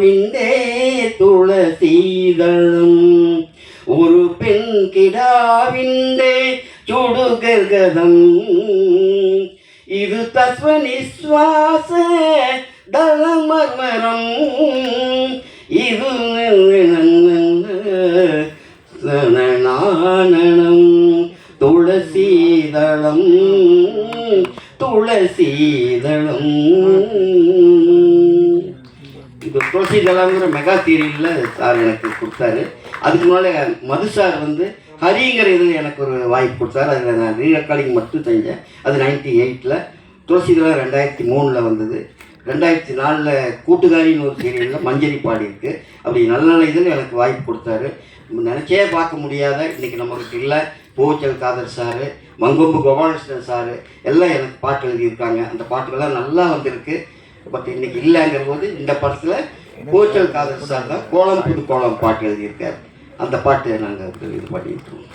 கோவிந்தே துளசீதளம் ஒரு பெண் கிடாவிந்தே சுடுகர்கதம் இது தஸ்வ நிஸ்வாச தளமர்மரம் இது நாணனம் துளசீதளம் துளசீதளம் இது துளசிதளங்கிற மெகா சீரியலில் சார் எனக்கு கொடுத்தாரு. அதுக்கு முன்னால் மது சார் வந்து ஹரிங்கிற இதில் எனக்கு ஒரு வாய்ப்பு கொடுத்தாரு. அதில் நான் ரீ ரெக்கார்டிங் மட்டும் செஞ்சேன். அது நைன்டி எயிட்டில் துளசி துளசிதளம் ரெண்டாயிரத்தி மூணில் வந்தது. ரெண்டாயிரத்தி நாலில் கூட்டுக்காரின்னு ஒரு சீரியலில் மஞ்சரி பாடியிருக்கு அப்படி நல்ல நல்ல இதில் எனக்கு வாய்ப்பு கொடுத்தாரு. நினச்சே பார்க்க முடியாத இன்றைக்கி நம்மளுக்கு இல்லை பூச்சல் காதர் சாரு மங்கொம்பு கோபாலகிருஷ்ணன் சாரு எல்லாம் எனக்கு பாட்டு எழுதியிருக்காங்க. அந்த பாட்டுகள்லாம் நல்லா வந்திருக்கு. பட் இன்னைக்கு இல்லைங்கும் போது இந்த படத்தில் கோச்சல் காதல் சார் தான் கோலம் புது கோலம் பாட்டு எழுதியிருக்கார். அந்த பாட்டு நாங்கள் இது பண்ணியிருக்கோம்.